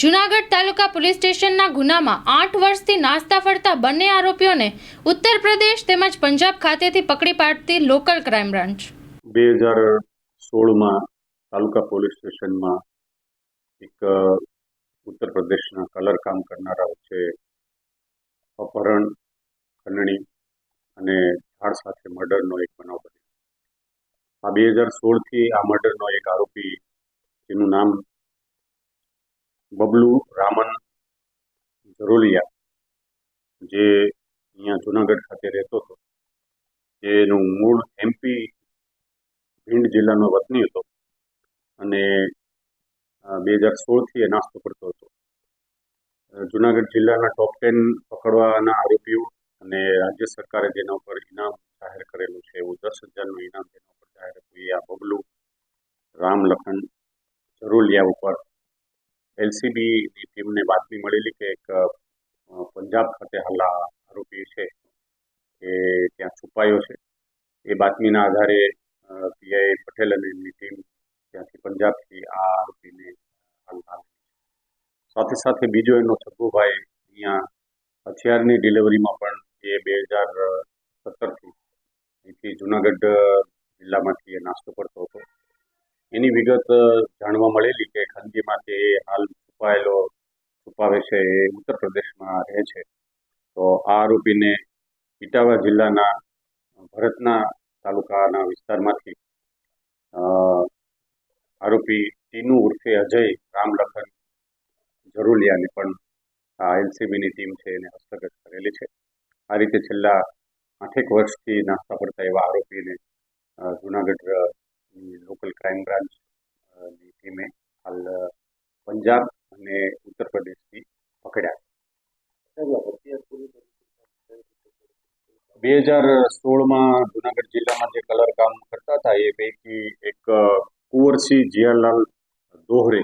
જુનાગઢ તાલુકા police સ્ટેશનના ગુનામાં આઠ વર્ષથી નાસ્તા ફરતા બંને આરોપીઓને ઉત્તર પ્રદેશ તેમજ પંજાબ ખાતેથી પકડી પાડતી લોકલ ક્રાઇમ બ્રાન્ચ. બે હજાર સોળમાં તાલુકા પોલીસ સ્ટેશનમાં એક ઉત્તર પ્રદેશના કલર કામ કરનારા વચ્ચે અપહરણ, ખંડણી અને ધાડ સાથે મર્ડરનો એક બનાવ બન્યો. આ બે હજાર સોળથી આ મર્ડરનો એક આરોપી, જેનું નામ બબલુ રામન ઝરોલિયા જે અહીંયા જુનાગઢ ખાતે રહેતો હતો. એનું મૂળ એમપી ભીંડ જિલ્લાનો વતની હતો અને બે હજાર સોળથી એ નાસ્તો કરતો હતો. જુનાગઢ જિલ્લાના ટોપ ટેન પકડવાના આરોપીઓ અને રાજ્ય સરકારે જેના ઉપર ઇનામ જાહેર કરેલું છે, એવું દસ હજારનું ઇનામ જેના ઉપર જાહેર કર્યું આ બબલુ રામ લખન જરૂલિયા ઉપર એલસીબીની ટીમને બાતમી મળેલી કે એક પંજાબ ખાતે હાલ આ આરોપી છે એ ત્યાં છુપાયો છે. એ બાતમીના આધારે પીઆઈ પટેલ અને એમની ટીમ ત્યાંથી પંજાબથી આ આરોપીને સાથે સાથે બીજો એનો છગ્ગુભાઈ અહીંયા હથિયારની ડિલિવરીમાં પણ એ બે હજાર સત્તરથી અહીંથી જુનાગઢ જિલ્લામાંથી એ નાસ્તો કરતો હતો. એની વિગત જાણવા મળેલી કે ખંડીમાં તે હાલ છુપાયેલો, છુપાવે છે એ ઉત્તર પ્રદેશમાં રહે છે. તો આ આરોપીને ઇટાવા જિલ્લાના ભરતના તાલુકાના વિસ્તારમાંથી આરોપી ટીનુ ઉર્ફે અજય રામલખન જરૂલિયાને પણ આ એલસીબીની ટીમ છે એને હસ્તગત કરેલી છે. આ રીતે છેલ્લા આઠેક વર્ષથી નાસ્તા પડતા એવા આરોપીને જુનાગઢ લોકલ ક્રાઇમ બ્રાન્ચ ટીમે હાલ પંજાબ અને ઉત્તર પ્રદેશથી પકડ્યા. બે હજાર સોળમાં જુનાગઢ જિલ્લામાં જે કલર કામ કરતા હતા, એ પૈકી એક કુંવરસિંહ જીયાલાલ દોહરે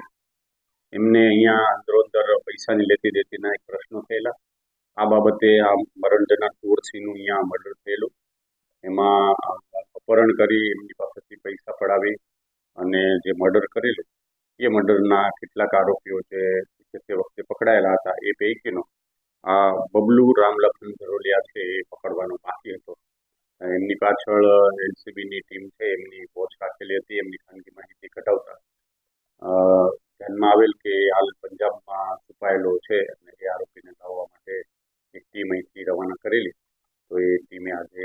એમને અહીંયા અંદરો અંદર પૈસાની લેતી દેતીના એક પ્રશ્નો થયેલા. આ બાબતે આ મરણજના કુંવરસિંહનું અહીંયા મર્ડર થયેલું. એમાં અપહરણ કરી એમની પડાવી અને જે મર્ડર કરેલું, એ મર્ડરના કેટલાક આરોપીઓ જે તે વખતે પકડાયેલા હતા, એ પૈકીનો આ બબલુ રામલખન ધરોલિયા છે એ પકડવાનો બાકી હતો. એમની પાછળ એલસીબીની ટીમ છે, એમની વોચ રાખેલી હતી, એમની ખાનગી માહિતી કઢાવતા. ધ્યાનમાં આવેલ કે હાલ પંજાબમાં છુપાયેલો છે અને એ આરોપીને લાવવા માટે એક ટીમ અહીંથી રવાના કરેલી. તો એ ટીમે આજે